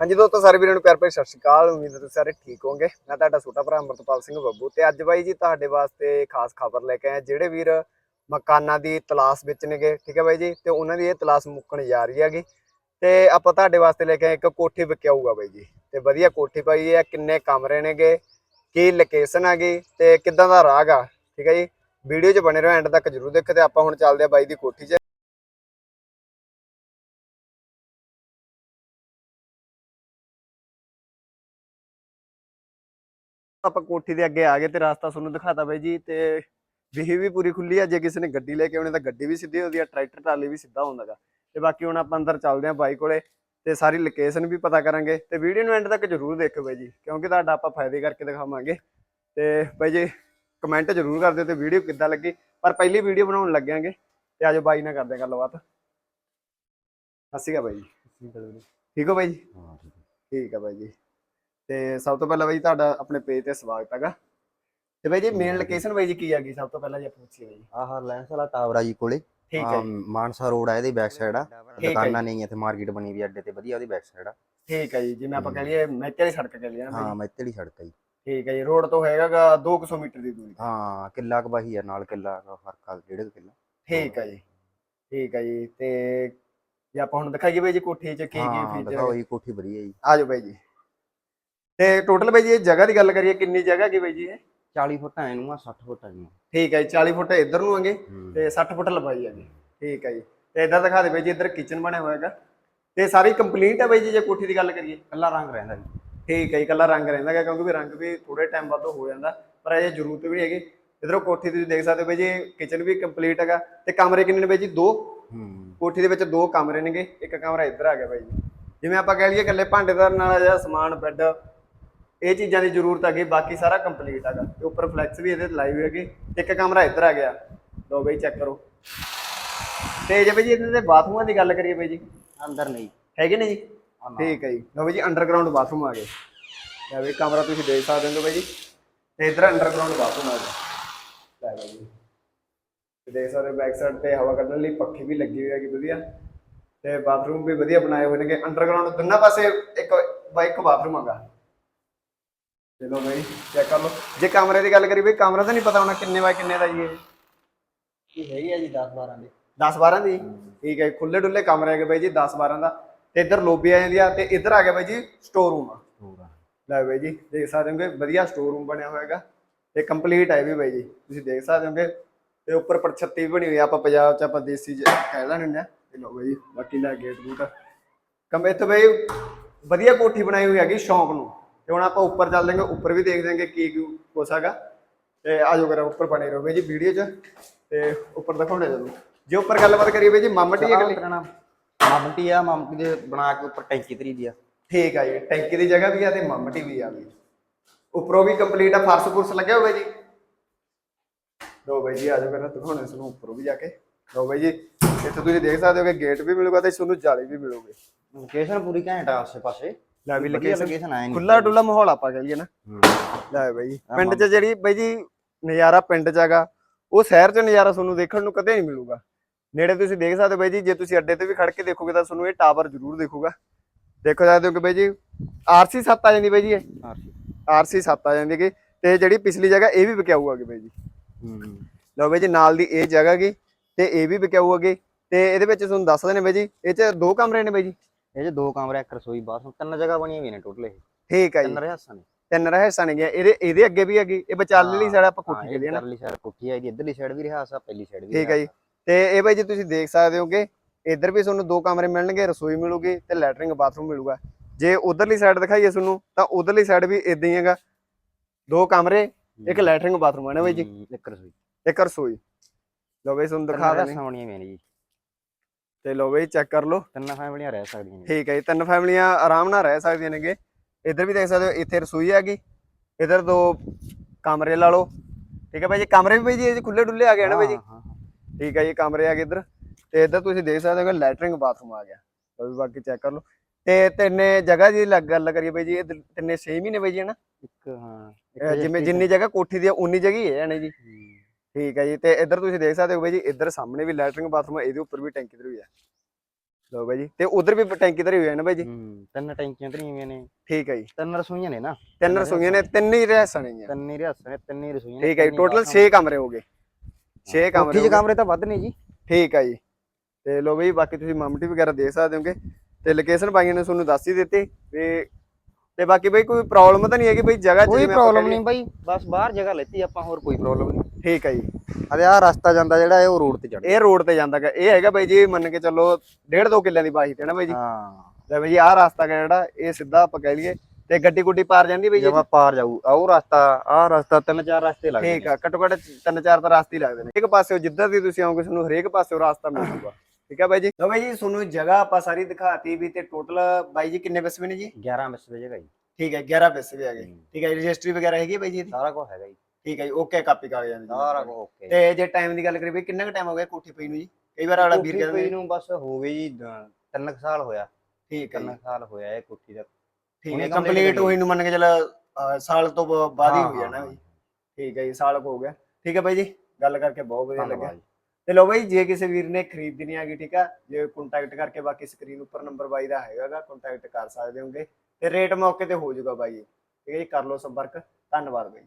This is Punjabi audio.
ਹਾਂਜੀ ਦੋਸਤੋ, ਸਾਰੇ ਵੀਰਾਂ ਨੂੰ ਪਿਆਰ ਭਰੀ ਸਤਿ ਸ਼੍ਰੀ ਅਕਾਲ। ਉਮੀਦ ਹੈ ਤੁਸੀਂ ਸਾਰੇ ਠੀਕ ਹੋਵੋਗੇ। ਮੈਂ ਤੁਹਾਡਾ ਛੋਟਾ ਭਰਾ ਅਮਰਤਪਾਲ ਸਿੰਘ ਬੱਬੂ ਤੇ ਅੱਜ ਬਾਈ ਜੀ ਤੁਹਾਡੇ ਵਾਸਤੇ ਖਾਸ ਖਬਰ ਲੈ ਕੇ ਆਏ ਜਿਹੜੇ ਵੀਰ ਮਕਾਨਾਂ ਦੀ ਤਲਾਸ਼ ਵਿੱਚ ਨੇਗੇ ਠੀਕ ਹੈ ਬਾਈ ਜੀ? ਤੇ ਉਹਨਾਂ ਦੀ ਇਹ ਤਲਾਸ਼ ਮੁੱਕਣ ਜਾ ਰਹੀ ਹੈਗੀ। ਤੇ ਆਪਾਂ ਤੁਹਾਡੇ ਵਾਸਤੇ ਲੈ ਕੇ ਆਏ ਇੱਕ ਕੋਠੀ ਵਿਕਿਆਊਗਾ ਬਾਈ ਜੀ। ਤੇ ਵਧੀਆ ਕੋਠੀ ਪਾਈ ਹੈ, ਕਿੰਨੇ ਕਮਰੇ ਨੇਗੇ, ਕੀ ਲੋਕੇਸ਼ਨ ਹੈਗੀ ਤੇ ਕਿੱਦਾਂ ਦਾ ਰਾਹ ਗਾ ਠੀਕ ਹੈ ਜੀ? ਵੀਡੀਓ 'ਚ ਬਣੇ ਰਹੋ, ਐਂਡ ਤੱਕ ਜਰੂਰ ਦੇਖੋ ਤੇ ਆਪਾਂ ਹੁਣ ਚੱਲਦੇ ਆ ਬਾਈ ਦੀ ਕੋਠੀ 'ਚ। ਆਪਾਂ ਕੋਠੀ ਦੇ ਅੱਗੇ ਆ ਗਏ ਤੇ ਰਸਤਾ ਤੁਹਾਨੂੰ ਦਿਖਾਤਾ ਬਾਈ ਜੀ ਤੇ ਵਿਹੀ ਵੀ ਪੂਰੀ ਖੁੱਲੀ ਆ ਜੇ ਕਿਸੇ ਨੇ ਗੱਡੀ ਲੈ ਕੇ ਆਉਣੀ ਤਾਂ ਗੱਡੀ ਵੀ ਸਿੱਧੀ ਹੁੰਦੀ ਆ ਟਰੈਕਟਰ ਟਰਾਲੀ ਵੀ ਸਿੱਧਾ ਹੁੰਦਾਗਾ। ਤੇ ਬਾਕੀ ਹੁਣ ਆਪਾਂ ਅੰਦਰ ਚੱਲਦੇ ਆਂ ਬਾਈ ਕੋਲੇ ਤੇ ਸਾਰੀ ਲੋਕੇਸ਼ਨ ਵੀ ਪਤਾ ਕਰਾਂਗੇ ਤੇ ਵੀਡੀਓ ਨੂੰ ਐਂਡ ਤੱਕ ਜਰੂਰ ਦੇਖਿਓ ਬਾਈ ਜੀ ਕਿਉਂਕਿ ਤੁਹਾਡਾ ਆਪਾਂ ਫਾਇਦੇ ਕਰਕੇ ਦਿਖਾਵਾਂਗੇ। ਤੇ ਬਾਈ ਜੀ ਕਮੈਂਟ ਜਰੂਰ ਕਰ ਦਿਓ ਤੇ ਵੀਡੀਓ ਕਿੱਦਾਂ ਲੱਗੀ ਪਰ ਪਹਿਲੀ ਵੀਡੀਓ ਬਣਾਉਣ ਲੱਗਿਆਂਗੇ ਤੇ ਆਜੋ ਬਾਈ ਨਾਲ ਕਰਦੇ ਆਂ ਗੱਲਬਾਤ। ਹੱਸੀਗਾ ਬਾਈ ਜੀ। ਠੀਕ ਹੋ ਬਾਈ ਜੀ? ਹਾਂ ਠੀਕ ਹੈ। ਠੀਕ ਆ ਬਾਈ ਜੀ। ਤੇ ਸਭ ਤੋਂ ਪਹਿਲਾਂ ਬਾਈ ਤੁਹਾਡਾ ਆਪਣੇ ਪੇਜ ਤੇ ਸਵਾਗਤ ਹੈਗਾ। ਤੇ ਬਾਈ ਜੀ ਮੇਨ ਲੋਕੇਸ਼ਨ ਬਾਈ ਜੀ ਕੀ ਹੈਗੀ? ਸਭ ਤੋਂ ਪਹਿਲਾਂ ਜੀ ਆਪਾਂ ਪੁੱਛੀਏ ਬਾਈ ਆਹ ਲੈਂਸ ਵਾਲਾ ਟਾਵਰ ਆ ਜੀ ਕੋਲੇ। ਠੀਕ ਹੈ ਮਾਨਸਾ ਰੋਡ ਆ ਇਹਦੀ ਬੈਕ ਸਾਈਡ ਆ। ਹੈ ਦੁਕਾਨਾਂ ਨਹੀਂ ਇੱਥੇ ਮਾਰਕੀਟ ਬਣੀ ਵੀ ਅੱਡੇ ਤੇ ਵਧੀਆ ਉਹਦੀ ਬੈਕ ਸਾਈਡ ਆ। ਠੀਕ ਹੈ ਜੀ ਜਿਵੇਂ ਆਪਾਂ ਕਹ ਲਈਏ ਮੈਕੇ ਵਾਲੀ ਸੜਕ ਕਹ ਲਈਏ ਨਾ ਹਾਂ ਬਾਈ ਮੈਤੇਲੀ ਸੜਕ ਆ ਜੀ। ਠੀਕ ਹੈ ਜੀ ਰੋਡ ਤੋਂ ਹੈਗਾਗਾ 200 ਮੀਟਰ ਦੀ ਦੂਰੀ। ਹਾਂ ਕਿੱਲਾ ਕਬਾਹੀ ਆ ਨਾਲ ਕਿੱਲਾ ਦਾ ਫ਼ਰਕ ਆ ਡੇਢ ਕਿੱਲਾ। ਠੀਕ ਹੈ ਜੀ। ਠੀਕ ਹੈ ਜੀ ਤੇ ਜੇ ਆਪਾਂ ਹੁਣ ਦਿਖਾਈਏ ਬਾਈ ਜੀ ਕੋਠੀ 'ਚ ਕੀ ਕੀ ਹਾਂ ਫੀਚਰ ਦਿਖਾਓ ਜੀ ਕੋਠੀ ਵਧੀਆ ਜੀ। ਆਜੋ ਬਾਈ ਜੀ। ਤੇ ਟੋਟਲ ਬਾਈ ਜੀ ਇਹ ਜਗ੍ਹਾ ਦੀ ਗੱਲ ਕਰੀਏ ਕਿੰਨੀ ਜਗ੍ਹਾ ਕੀ ਬਾਈ ਜੀ ਇਹ? 40 ਫੁੱਟ ਐ ਨੂੰ ਆ 60 ਫੁੱਟ ਆ ਜੀ ਠੀਕ ਹੈ ਜੀ 40 ਫੁੱਟ ਇੱਧਰ ਨੂੰ ਆਂਗੇ ਹੂੰ। ਤੇ 60 ਫੁੱਟ ਲੰਬਾਈ ਹੈਗੀ ਠੀਕ ਹੈ ਜੀ। ਤੇ ਇਧਰ ਦਿਖਾ ਦੇ ਬਾਈ ਜੀ ਇੱਧਰ ਕਿਚਨ ਬਣਿਆ ਹੋਇਆ ਹੈਗਾ। ਤੇ ਸਾਰੀ ਕੰਪਲੀਟ ਹੈ ਬਾਈ ਜੀ ਜੇ ਕੋਠੀ ਦੀ ਗੱਲ ਕਰੀਏ। ਕੱਲਾ ਰੰਗ ਰਹਿੰਦਾ ਜੀ। ਠੀਕ ਹੈ ਜੀ ਕੱਲਾ ਰੰਗ ਰਹਿੰਦਾ ਹੈਗਾ ਕਿਉਂਕਿ ਵੀ ਰੰਗ ਵੀ ਥੋੜੇ ਟਾਈਮ ਬਾਅਦ ਹੋ ਜਾਂਦਾ ਪਰ ਇਹ ਜ਼ਰੂਰਤ ਵੀ ਹੈਗੀ। ਇਧਰੋਂ ਕੋਠੀ ਤੁਸੀਂ ਦੇਖ ਸਕਦੇ ਹੋ ਬਾਈ ਜੀ ਕਿਚਨ ਵੀ ਕੰਪਲੀਟ ਹੈਗਾ। ਤੇ ਕਮਰੇ ਕਿੰਨੇ ਨੇ ਬਾਈ ਜੀ? ਦੋ। ਕੋਠੀ ਦੇ ਵਿੱਚ ਦੋ ਕਮਰੇ ਨੇਗੇ ਇੱਕ ਕਮਰਾ ਇੱਧਰ ਆ ਗਿਆ ਬਾਈ ਜੀ। ਜਿਵੇਂ ਆਪਾਂ ਕਹਿ ਲਈਏ ਇਕੱਲੇ ਭਾਂਡੇਦਾਰ ਨਾਲ ਜਾਂ ਸਮਾਨ ਬੈੱਡ ਇਹ ਚੀਜ਼ਾਂ ਦੀ ਜ਼ਰੂਰਤ ਹੈਗੀ ਬਾਕੀ ਸਾਰਾ ਕੰਪਲੀਟ ਹੈਗਾ। ਤੇ ਉੱਪਰ ਫਲੈਕਸ ਵੀ ਇਹਦੇ ਲਾਈਵ ਹੈਗੇ ਤੇ ਇੱਕ ਕਮਰਾ ਇੱਧਰ ਆ ਗਿਆ। ਲਓ ਬਾਈ ਚੈੱਕ ਕਰੋ। ਤੇ ਜੇ ਬਾਈ ਜੀ ਇਹਨਾਂ ਦੇ ਬਾਥਰੂਮਾਂ ਦੀ ਗੱਲ ਕਰੀਏ ਬਾਈ ਜੀ। ਅੰਦਰ ਨਹੀਂ। ਹੈਗੇ ਨੇ ਜੀ? ਨਾ। ਠੀਕ ਹੈ ਜੀ। ਲਓ ਬਾਈ ਜੀ ਅੰਡਰਗਰਾਉਂਡ ਬਾਥਰੂਮ ਆ ਗਏ। ਲੈ ਬਈ ਕਮਰਾ ਤੁਸੀਂ ਦੇਖ ਸਕਦੇ ਹੋ ਬਾਈ ਜੀ। ਤੇ ਇੱਧਰ ਅੰਡਰਗਰਾਉਂਡ ਬਾਥਰੂਮ ਆ ਗਿਆ। ਲੈ ਬਾਈ ਜੀ। ਤੇ ਦੇਖ ਸਕਦੇ ਬੈਕ ਸਾਈਡ ਤੇ ਹਵਾ ਕੱਢਣ ਲਈ ਪੱਖੀ ਵੀ ਲੱਗੀ ਹੋਈ ਹੈਗੀ ਵਧੀਆ। ਤੇ ਬਾਥਰੂਮ ਵੀ ਵਧੀਆ ਬਣਾਏ ਹੋਏ ਨੇਗੇ। ਅੰਡਰਗਰਾਉਂਡ ਦੋਨਾਂ ਪਾਸੇ ਇੱਕ ਬਾਈ ਇੱਕ ਬਾਥਰੂਮ ਹੈਗਾ। ਚਲੋ ਬਾਈ ਚੈੱਕ ਕਰ ਲਓ। ਜੇ ਕਮਰੇ ਦੀ ਗੱਲ ਕਰੀ ਬਈ ਕਮਰਾ ਤਾਂ ਨਹੀਂ ਪਤਾ ਹੋਣਾ ਕਿੰਨੇ ਬਾਈ ਕਿੰਨੇ ਦਾ ਜੀ ਇਹ। ਇਹ ਹੈਗੀ ਆ ਜੀ 10 12 ਦੇ। 10 12 ਦੀ? ਠੀਕ ਹੈ ਖੁੱਲੇ ਡੁੱਲੇ ਕਮਰੇ ਹੈਗੇ ਬਾਈ ਜੀ 10 12 ਦਾ। ਤੇ ਇੱਧਰ ਲੋਬੀ ਆ ਜਾਂਦੀ ਆ ਤੇ ਇੱਧਰ ਆ ਗਿਆ ਬਾਈ ਜੀ ਸਟੋਰ ਰੂਮ ਪੂਰਾ ਲੈ ਬਾਈ ਜੀ ਦੇਖ ਸਕਦੇ ਹੋਗੇ ਵਧੀਆ ਸਟੋਰ ਰੂਮ ਬਣਿਆ ਹੋਇਆ ਹੈਗਾ। ਤੇ ਕੰਪਲੀਟ ਹੈ ਇਹ ਵੀ ਬਾਈ ਜੀ ਤੁਸੀਂ ਦੇਖ ਸਕਦੇ ਹੋਗੇ। ਤੇ ਉੱਪਰ ਪਰਛੱਤੀ ਵੀ ਬਣੀ ਹੋਈ ਆ ਆਪਾਂ ਪੰਜਾਬ ਚ ਆਪਾਂ ਦੇਸੀ ਚ ਕਹਿ ਲੈਣੇ ਹੁੰਦੇ ਆ। ਤੇ ਲੋ ਬਾਈ ਜੀ ਬਾਕੀ ਲੈ ਗੇਟ ਗੂਟ ਕੰਮ ਇੱਥੇ ਬਾਈ ਵਧੀਆ ਕੋਠੀ ਬਣਾਈ ਹੋਈ ਹੈਗੀ ਸ਼ੌਂਕ ਨੂੰ। ਤੇ ਹੁਣ ਆਪਾਂ ਉੱਪਰ ਚੱਲ ਜਾਾਂਗੇ ਉੱਪਰ ਵੀ ਦੇਖ ਜਾਾਂਗੇ ਕੀ ਕੀ ਕੁਛ ਹੈਗਾ। ਤੇ ਆਜੋ ਕਰਾ ਉੱਪਰ ਬਣੇ ਰਹੋ ਬਾਈ ਜੀ ਵੀਡੀਓ 'ਚ ਤੇ ਉੱਪਰ ਦਿਖਾਉਣੇ ਜਦੋਂ ਜੇ ਉੱਪਰ ਗੱਲਬਾਤ ਕਰੀਏ ਬਾਈ ਜੀ ਮਾਮਟੀ ਅਗਲੀ। ਕਰਨਾ ਮਾਮਟੀ ਆ ਮਾਮਟੀ ਦੇ ਬਣਾ ਕੇ ਉੱਪਰ ਟੈਂਕੀ ਤਰੀ ਦੀ ਆ। ਠੀਕ ਆ ਜੀ ਟੈਂਕੀ ਦੀ ਜਗ੍ਹਾ ਵੀ ਆ ਤੇ ਮਾਮਟੀ ਵੀ ਆ ਗਈ ਉੱਪਰੋਂ ਵੀ ਕੰਪਲੀਟ ਆ ਫਰਸ਼ ਫੁਰਸ਼ ਲੱਗਿਆ ਹੋਇਆ ਜੀ। ਲੋ ਬਾਈ ਜੀ ਆ ਜਾਓ ਕਰਨਾ ਦਿਖਾਉਣੇ ਤੁਹਾਨੂੰ ਉੱਪਰੋਂ ਵੀ ਜਾ ਕੇ। ਲੋ ਬਾਈ ਜੀ ਇੱਥੇ ਤੁਸੀਂ ਦੇਖ ਸਕਦੇ ਹੋ ਕਿ ਗੇਟ ਵੀ ਮਿਲੂਗਾ ਤੇ ਤੁਹਾਨੂੰ ਜਾਲੀ ਵੀ ਮਿਲੂਗੀ। ਲੋਕੇਸ਼ਨ ਪੂਰੀ ਘੈਂਟ ਆ ਆਸੇ ਪਾਸੇ ਲੈ ਵੀ ਲੋਕੇਸ਼ਨ ਖੁੱਲਾ ਡੁੱਲਾ ਮਾਹੌਲ ਆਪਾਂ ਕਹੀਏ ਨਾ। ਲੈ ਬਾਈ ਪਿੰਡ 'ਚ ਜਿਹੜੀ ਬਾਈ ਜੀ ਨਜ਼ਾਰਾ ਪਿੰਡ 'ਚ ਹੈਗਾ ਉਹ ਸ਼ਹਿਰ 'ਚ ਨਜ਼ਾਰਾ ਤੁਹਾਨੂੰ ਦੇਖਣ ਨੂੰ ਕਦੇ ਨਹੀਂ ਮਿਲੂਗਾ। ਨੇੜੇ ਤੁਸੀਂ ਦੇਖ ਸਕਦੇ ਬਾਈ ਜੀ ਜੇ ਤੁਸੀਂ ਅੱਡੇ ਤੇ ਵੀ ਖੜ ਕੇ ਦੇਖੋਗੇ ਤਾਂ ਤੁਹਾਨੂੰ ਇਹ ਟਾਵਰ ਜ਼ਰੂਰ ਦੇਖੂਗਾ। ਦੇਖੋ ਸਕਦੇ ਹੋ ਕਿ ਬਾਈ ਜੀ ਆਰਸੀ 7 ਆ ਜਾਂਦੀ ਬਾਈ ਜੀ ਆਰਸੀ 7 ਆ ਜਾਂਦੀ ਹੈਗੀ ਤੇ ਜਿਹੜੀ ਪਿਛਲੀ ਜਗ੍ਹਾ ਇਹ ਵੀ ਵਿਕਿਆ ਹੋਊਗਾ ਬਾਈ ਜੀ। ਹੂੰ। ਲਓ ਬਾਈ ਜੀ ਨਾਲ ਦੀ ਇਹ ਜਗ੍ਹਾ ਗੀ ਤੇ ਇਹ ਵੀ ਵਿਕਿਆ ਹੋਊਗਾ ਤੇ ਇਹਦੇ ਵਿੱਚ ਤੁਹਾਨੂੰ ਦੱਸਦੇ ਨੇ ਬਾਈ ਜੀ ਇਹ 'ਚ ਦੋ ਕਮਰੇ ਨੇ ਬਾਈ ਜੀ। ਇਹ 'ਚ ਦੋ ਕਮਰੇ ਇੱਕ ਰਸੋਈ ਬਾਥਰੂਮ ਤਿੰਨ ਜਗ੍ਹਾ ਬਣੀਆਂ ਹੋਈਆਂ ਨੇ ਟੋਟਲ ਇਹ। ਠੀਕ ਆ ਜੀ। ਤਿੰਨ ਰਹਿਸਾਂ ਨੇ। ਤਿੰਨ ਰਹਿਸਾਂ ਨੇ ਗਿਆ। ਇਹਦੇ ਇਹਦੇ ਅੱਗੇ ਵੀ ਹੈਗੀ। ਇਹ ਵਿਚਾਲੇ ਲਈ ਸਾਈਡ ਆਪਾਂ ਹਾਂ, ਕੋਠੀ ਚੱਲੀ ਹੈ ਨਾ ਪਰਲੀ ਸਾਈਡ ਕੋਠੀ ਆ ਇਹਦੀ। ਇੱਧਰਲੀ ਸਾਈਡ ਵੀ ਰਿਹਾ ਸਾ ਪਹਿਲੀ ਸਾਈਡ ਵੀ ਠੀਕ ਹੈ ਜੀ। ਤੇ ਇਹ ਬਾਈ ਜੀ ਤੁਸੀਂ ਦੇਖ ਸਕਦੇ ਹੋਗੇ ਇੱਧਰ ਵੀ ਤੁਹਾਨੂੰ ਦੋ ਕਮਰੇ ਮਿਲਣਗੇ ਰਸੋਈ ਮਿਲੂਗੀ ਤੇ ਲੈਟਰਿੰਗ ਬਾਥਰੂਮ ਮਿਲੂਗਾ। ਜੇ ਉਧਰਲੀ ਸਾਈਡ ਦਿਖਾਈਏ ਤੁਹਾਨੂੰ ਤਾਂ ਉਧਰਲੀ ਸਾਈਡ ਵੀ ਇਦਾਂ ਹੀ ਹੈਗਾ। ਦੋ ਕਮਰੇ ਇੱਕ ਲੈਟਰਿੰਗ ਬਾਥਰੂਮ ਹੈ ਨਾ ਬਾਈ ਜੀ। ਹੂੰ, ਇੱਕ ਰਸੋਈ। ਇੱਕ ਰਸੋਈ। ਲਓ ਬਾਈ ਤੁਹਾਨੂੰ ਦਿਖਾ ਦਿੰਦੇ ਰਹਿਸਾਂ ਹੋਈਆਂ ਨੇ ਜੀ। ਤੇ ਲਓ ਬਾਈ ਚੈੱਕ ਕਰ ਲਓ। ਤਿੰਨ ਫੈਮਲੀਆਂ ਰਹਿ ਸਕਦੀਆਂ ਨੇ। ਠੀਕ ਹੈ ਜੀ ਤਿੰਨ ਫੈਮਲੀਆਂ ਆਰਾਮ ਨਾਲ ਰਹਿ ਸਕਦੀਆਂ ਨੇਗੇ। ਇੱਧਰ ਵੀ ਦੇਖ ਸਕਦੇ ਹੋ ਇੱਥੇ ਰਸੋਈ ਹੈਗੀ। ਇੱਧਰ ਦੋ ਕਮਰੇ ਲਾ ਲਓ। ਠੀਕ ਹੈ ਬਾਈ ਜੀ ਕਮਰੇ ਵੀ ਬਾਈ ਜੀ ਇਹ ਖੁੱਲੇ ਡੁੱਲੇ ਆ ਗਏ ਨਾ ਬਾਈ ਜੀ। ਠੀਕ ਹੈ ਜੀ ਕਮਰੇ ਆ ਗਏ ਇੱਧਰ। ਤੇ ਇੱਧਰ ਤੁਸੀਂ ਦੇਖ ਸਕਦੇ ਹੋ ਲੈਟਰਿੰਗ ਬਾਥਰੂਮ ਆ ਗਿਆ। ਉਹ ਵੀ ਬਾਕੀ ਚੈੱਕ ਕਰ ਲਓ। ਤੇ ਤਿੰਨੇ ਜਗ੍ਹਾ ਲੱਗ ਗੱਲ ਕਰੀਏ ਬਾਈ ਜੀ ਇਹ ਤਿੰਨੇ ਸੇਮ ਹੀ ਨੇ ਬਾਈ ਜੀ ਹਨਾ? ਇੱਕ ਹਾਂ। ਜੇ ਜਿਵੇਂ ਜਿੰਨੀ ਜਗ੍ਹਾ ਕੋਠੀ ਦੀ ਆ ਉਨੀ ਜਗ੍ਹਾ ਹੀ ਹੈ ਨਾ ਜੀ। ਠੀਕ ਹੈ ਜੀ ਤੇ ਇੱਧਰ ਤੁਸੀਂ ਦੇਖ ਸਕਦੇ ਹੋ ਬਾਈ ਜੀ ਇੱਧਰ ਸਾਹਮਣੇ ਵੀ ਲੈਟਰਿੰਗ ਬਾਥਰੂਮ ਇਹਦੇ ਉੱਪਰ ਵੀ ਟੈਂਕੀ ਦਰ ਵੀ ਹੈ ਲਓ ਬਾਈ ਜੀ ਤੇ ਉਧਰ ਵੀ ਟੈਂਕੀ ਧਰੀ ਹੋਈ ਹੈ ਨਾ ਬਾਈ ਜੀ? ਹੂੰ ਤਿੰਨ ਟੈਂਕੀਆਂ ਧਰੀਆਂ ਹੋਈਆਂ ਨੇ। ਠੀਕ ਹੈ ਜੀ। ਤਿੰਨ ਰਸੋਈਆਂ ਨੇ ਨਾ? ਤਿੰਨ ਰਸੋਈਆਂ ਨੇ ਤਿੰਨ ਹੀ ਰਹਿਸਣ ਨੇ ਤਿੰਨ ਹੀ ਰਿਹਾਸਣ ਨੇ ਤਿੰਨ ਹੀ ਰਸੋਈਆਂ ਠੀਕ ਹੈ ਜੀ ਟੋਟਲ ਬਾਥਰੂਮ। 6 ਕਮਰੇ ਹੋ ਗਏ। 6 ਕਮਰੇ ਗਏ। ਕਮਰੇ ਤਾਂ ਵੱਧ ਨੇ ਜੀ। ਠੀਕ ਹੈ ਜੀ ਤੇ ਲੋ ਬਈ ਬਾਕੀ ਤੁਸੀਂ ਮਾਮਟੀ ਵਗੈਰਾ ਦੇਖ ਸਕਦੇ ਹੋਗੇ। ਤੇ ਲੋਕੇਸ਼ਨ ਬਾਈਆਂ ਨੇ ਤੁਹਾਨੂੰ ਦੱਸ ਹੀ ਦਿੱਤੀ ਵੀ ਤੇ ਬਾਕੀ ਬਈ ਕੋਈ ਪ੍ਰੋਬਲਮ ਤਾਂ ਨਹੀਂ ਹੈਗੀ ਬਈ ਜਗ੍ਹਾ ਕੋਈ ਜਿਵੇਂ ਆਪਾਂ ਪ੍ਰੋਬਲਮ ਨਹੀਂ ਬਾਈ ਬਸ ਬਾਹਰ ਜਗ੍ਹਾ ਲੈਤੀ ਆਪਾਂ ਹੋਰ ਕੋਈ ਪ੍ਰੋਬਲਮ ਨਹੀਂ। ਠੀਕ ਹੈ ਜੀ। ਅਰੇ ਆਹ ਰਸਤਾ ਜਾਂਦਾ ਜਿਹੜਾ ਇਹ ਉਹ ਰੋਡ ਤੇ ਚੜ੍ਹ ਇਹ ਰੋਡ ਤੇ ਜਾਂਦਾ ਇਹ ਹੈਗਾ ਬਾਈ ਜੀ ਮੰਨ ਕੇ ਚੱਲੋ ਡੇਢ ਦੋ ਕਿੱਲਿਆਂ ਦੀ ਬਾਈ ਤੇ ਨਾ ਬਾਈ ਜੀ? ਹਾਂ। ਲੈ ਬਾਈ ਜੀ ਆਹ ਰਸਤਾ ਜਿਹੜਾ ਇਹ ਸਿੱਧਾ ਆਪਾਂ ਕਹਿ ਲਈਏ। ਤੇ ਗੱਡੀ ਗੁੱਡੀ ਪਾਰ ਜਾਂਦੀ ਬਈ ਜੀ? ਜਮਾ ਪਾਰ ਜਾਊ ਆਹ ਉਹ ਰਸਤਾ ਆਹ ਰਸਤਾ ਤਿੰਨ ਚਾਰ ਰਸਤੇ ਲੱਗਦੇ ਠੀਕ ਆ ਘੱਟੋ ਘੱਟ ਤਿੰਨ ਚਾਰ ਤਾਂ ਰਸਤੇ ਹੀ ਲੱਗਦੇ ਨੇ। ਇੱਕ ਪਾਸੇ ਜਿੱਦਾਂ ਦੀ ਤੁਸੀਂ ਆਓਗੇ ਤੁਹਾਨੂੰ ਹਰੇਕ ਪਾਸੇ ਰਸਤਾ ਮਿਲ ਜੂਗਾ। ਠੀਕ ਆ ਬਾਈ ਜੀ? ਲੋ ਬਾਈ ਜੀ ਤੁਹਾਨੂੰ ਜਗ੍ਹਾ ਆਪਾਂ ਸਾਰੀ ਦਿਖਾਤੀ ਵੀ ਤੇ ਟੋਟਲ ਬਾਈ ਜੀ ਕਿੰਨੇ ਬਿਸਵੇ ਨੇ ਜੀ? 11 ਮਿਸ ਵਜੇ ਜੀ। ਠੀਕ ਹੈ 11 ਬਿਸਵੇ ਆ ਗਏ ਠੀਕ ਹੈ ਰਜਿਸਟਰੀ ਵਗੈਰਾ ਹੈਗੀ ਬਾਈ ਜੀ? ਸਾਰਾ ਕੁਝ ਹੈਗਾ ਜੀ। ਠੀਕ ਹੈ ਜੀ ਓਕੇ ਕਾਪੀ ਕਾਗਜ਼ਾਂ ਦੀ ਸਾਰਾ ਕੁਝ ਓਕੇ ਤੇ ਜੇ ਟਾਈਮ ਦੀ ਗੱਲ ਕਰੀਏ ਬਈ ਕਿੰਨਾ ਕੁ ਟਾਈਮ ਹੋ ਗਿਆ ਕੋਠੀ ਪਈ ਨੂੰ ਜੀ? ਕਈ ਵਾਰ ਵਾਲਾ ਵੀਰ ਕਹਿੰਦੇ ਨੂੰ ਬਸ ਹੋ ਗਏ ਜੀ ਦ- ਤਿੰਨ ਕੁ ਸਾਲ ਹੋਇਆ। ਠੀਕ ਹੈ ਤਿੰਨ ਜੀ। ਕੁ ਸਾਲ ਹੋਇਆ ਇਹ ਕੋਠੀ ਦਾ। ਠੀਕ ਹੈ ਕੰਪਲੀਟ ਕਰੀ। ਹੋਈ ਨੂੰ ਮੰਨ ਕੇ ਚੱਲ ਸਾਲ ਤੋਂ ਬਾਅਦ ਹੀ ਹਾਂ, ਜਾਣਾ ਬਈ ਠੀਕ ਹੈ ਜੀ ਸਾਲ ਹੋ ਗਿਆ। ਠੀਕ ਹੈ ਬਾਈ ਜੀ ਗੱਲ ਕਰਕੇ ਬਹੁਤ ਵਧੀਆ ਲੱਗਿਆ। ਜੀ। ਤੇ ਲੋ ਬਾਈ ਜੇ ਕਿਸੇ ਵੀਰ ਨੇ ਖਰੀਦਣੀ ਹੈਗੀ ਠੀਕ ਆ ਜੇ ਕੰਟੈਕਟ ਕਰਕੇ ਬਾਕੀ ਸਕਰੀਨ ਉੱਪਰ ਨੰਬਰ ਬਾਈ ਦਾ ਹੈਗਾਗਾ ਕੰਟੈਕਟ ਕਰ ਸਕਦੇ ਹੋਗੇ। ਤੇ ਰੇਟ ਮੌਕੇ ਤੇ ਹੋ ਜਾਊਗਾ ਬਾਈ ਠੀਕ ਹੈ ਜੀ ਕਰ ਲਓ ਸੰਪਰਕ। ਧੰਨਵਾਦ ਬਾਈ